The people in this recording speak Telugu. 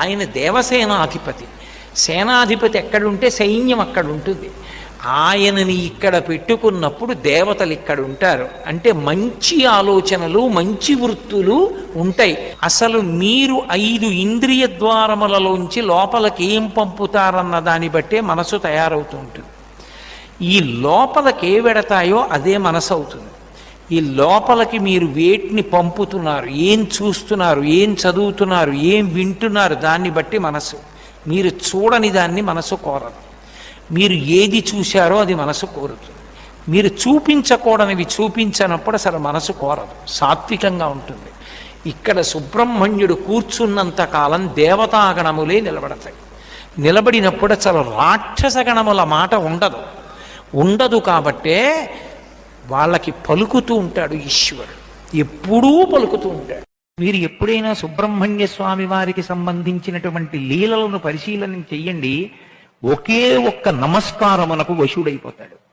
ఆయన దేవసేనాధిపతి. సేనాధిపతి ఎక్కడుంటే సైన్యం అక్కడ ఉంటుంది ఆయనని ఇక్కడ పెట్టుకున్నప్పుడు దేవతలు ఇక్కడ ఉంటారు అంటే మంచి ఆలోచనలు మంచి వృత్తులు ఉంటాయి. అసలు మీరు ఐదు ఇంద్రియ ద్వారములలోంచి లోపలికి ఏం పంపుతారన్న దాన్ని బట్టే మనసు తయారవుతూ ఉంటుంది. ఈ లోపలకి ఏ వెడతాయో అదే మనసు అవుతుంది. ఈ లోపలికి మీరు వేటిని పంపుతున్నారు ఏం చూస్తున్నారు ఏం చదువుతున్నారు ఏం వింటున్నారు దాన్ని బట్టి మనసు. మీరు చూడని దాన్ని మనసు కోరదు. మీరు ఏది చూశారో అది మనసు కోరుతుంది మీరు చూపించకూడనివి చూపించనప్పుడు అసలు మనసు కోరదు. సాత్వికంగా ఉంటుంది. ఇక్కడ సుబ్రహ్మణ్యుడు కూర్చున్నంత కాలం దేవతాగణములే నిలబడతాయి. నిలబడినప్పుడు అసలు రాక్షసగణముల మాట ఉండదు. ఉండదు కాబట్టే వాళ్ళకి పలుకుతూ ఉంటాడు ఈశ్వరుడు. ఎప్పుడూ పలుకుతూ ఉంటాడు. మీరు ఎప్పుడైనా సుబ్రహ్మణ్య స్వామి వారికి సంబంధించినటువంటి లీలలను పరిశీలన చెయ్యండి. ఒకే ఒక్క నమస్కారమునకు వశుడైపోతాడు.